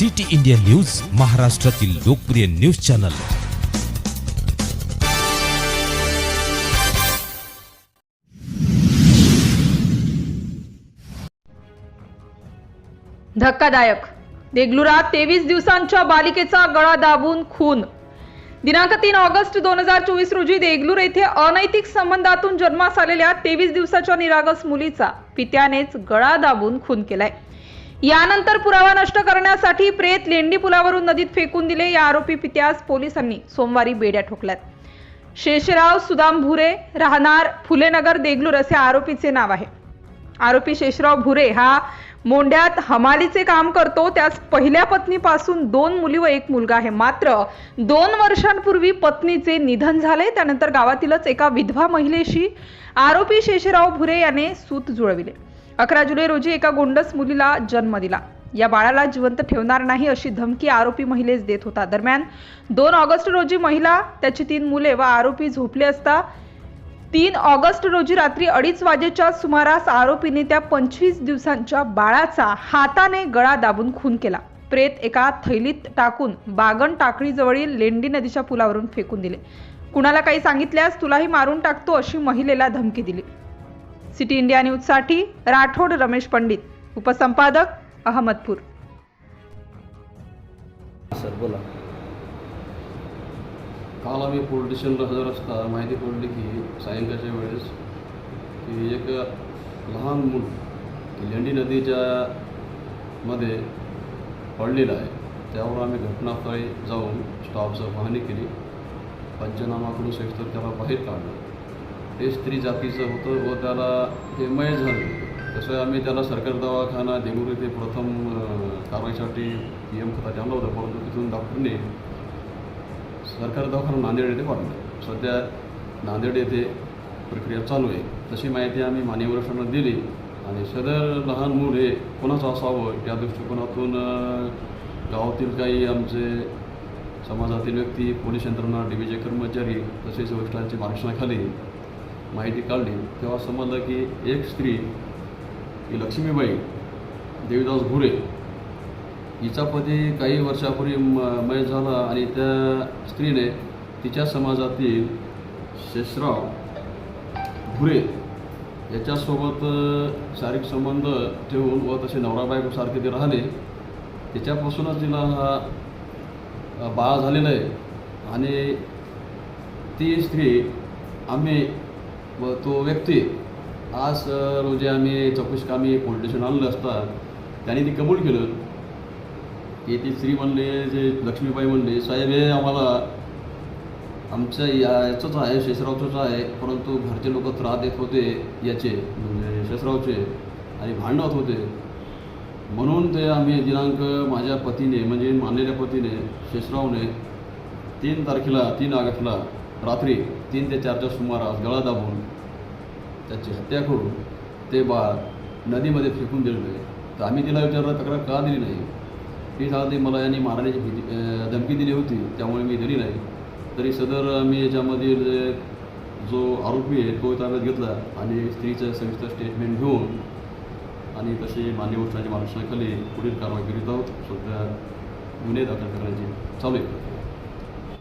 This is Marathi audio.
सिटी इंडिया न्यूज महाराष्ट्रातील लोकप्रिय न्यूज चॅनल. धक्कादायक. देगलुरात तेवीस दिवसांच्या बालिकेचा गळा दाबून खून. दिनांक तीन ऑगस्ट दोन हजार चोवीस रोजी देगलूर येथे अनैतिक संबंधातून जन्मास आलेल्या तेवीस दिवसाच्या निरागस मुलीचा पित्यानेच गळा दाबून खून केलाय. यानंतर पुरावा नष्ट करण्यासाठी प्रेत लेंडी पुलावरून नदीत फेकून दिले या आरोपी पित्यास पोलिसांनी सोमवारी बेड्या ठोकल्यात. शेषराव सुदाम भुरे राहणार फुलेनगर देगलूर असे आरोपीचे नाव आहे. आरोपी शेषराव भुरे हा मोंड्यात हमालीचे काम करतो. त्यास पहिल्या पत्नीपासून दोन मुली व एक मुलगा आहे. मात्र दोन वर्षांपूर्वी पत्नीचे निधन झाले. त्यानंतर गावातीलच एका विधवा महिलेशी आरोपी शेषराव भुरे याने सूत जुळविले. अकरा जुलै रोजी एका गोंडस मुलीला जन्म दिला. या बाळाला जिवंत ठेवणार नाही अशी धमकी आरोपी महिलेस देत होता. दरम्यान दोन ऑगस्ट रोजी महिला त्याची तीन मुले व आरोपी झोपले असता तीन ऑगस्ट रोजी रात्री अडीच वाजेच्या सुमारास आरोपीने त्या पंचवीस दिवसांच्या बाळाचा हाताने गळा दाबून खून केला. प्रेत एका थैलीत टाकून बागण टाकळीजवळील लेंडी नदीच्या पुलावरून फेकून दिले. कुणाला काही सांगितल्यास तुलाही मारून टाकतो अशी महिलेला धमकी दिली. सिटी इंडिया न्यूजसाठी राठोड रमेश पंडित उपसंपादक अहमदपूर. सर बोला. काल आम्ही पोलीस स्टेशनला हजर असता माहिती पडली की सायंकाळच्या वेळेस की एक लहान मूल लेंडी नदीच्या मध्ये पडलेलं आहे. त्यावर आम्ही घटनास्थळी जाऊन स्टाफचं पाहणी केली. पंचनामा करून सविस्तर त्याला बाहेर काढलं. ते स्त्री जातीचं होतं व त्याला ते मय झालं. तसं आम्ही त्याला सरकारी दवाखाना देगूर येथे प्रथम कारवाईसाठी पी एम खता आणलं होतं. परंतु तिथून डॉक्टरने सरकारी दवाखाना नांदेड येथे पाठवलं. सध्या नांदेड येथे प्रक्रिया चालू आहे. तशी माहिती आम्ही मान्यवरांना दिली आणि सदर लहान मूल हे कोणाचं असावं या दृष्टिकोनातून गावातील काही आमचे समाजातील व्यक्ती पोलीस यंत्रणा डीबीचे कर्मचारी तसेच वरिष्ठांची मार्गदर्शनाखाली माहिती काढली तेव्हा समजलं की एक स्त्री ही लक्ष्मीबाई देवीदास घुरे हिचा पती काही वर्षापूर्वी म मय झाला आणि त्या स्त्रीने तिच्या समाजातील शेषराव घुरे याच्यासोबत शारीरिक संबंध ठेवून व तसे नवरा बायकोसारखे ते राहिले. त्याच्यापासूनच तिला हा बाळा झालेला आहे. आणि ती स्त्री आम्ही व तो व्यक्ती आज रोजी आम्ही चौकशी कामी पोलीस स्टेशन आणलं असता त्यांनी ती कबूल केलं. की ती स्त्री म्हणले जे लक्ष्मीबाई म्हणले साहेब हे आम्हाला आमच्या या याचंच आहे शेषरावचंच आहे परंतु घरचे लोक त्रास देत होते याचे म्हणजे शेषरावचे आणि भांडवत होते. म्हणून ते आम्ही दिनांक माझ्या पतीने म्हणजे मानलेल्या पतीने शेषरावने तीन तारखेला तीन ऑगस्टला रात्री तीन ते चारच्या सुमारास गळा दाबून त्याची हत्या करून ते बाळ नदीमध्ये फेकून दिलेलं आहे तर आम्ही तिला विचारलं तक्रार का दिली नाही? ती सांगते मला यांनी मारण्याची भीती धमकी दिली होती त्यामुळे मी दिली नाही. तरी सदर आम्ही याच्यामधील जो आरोपी आहे तो ताब्यात घेतला आणि स्त्रीचं सविस्तर स्टेटमेंट घेऊन आणि तसे मान्य गोष्टांच्या मार्गदर्शनाखाली पुढील कारवाई करीत आहोत. सध्या गुन्हे दाखल करण्याची चालू आहे.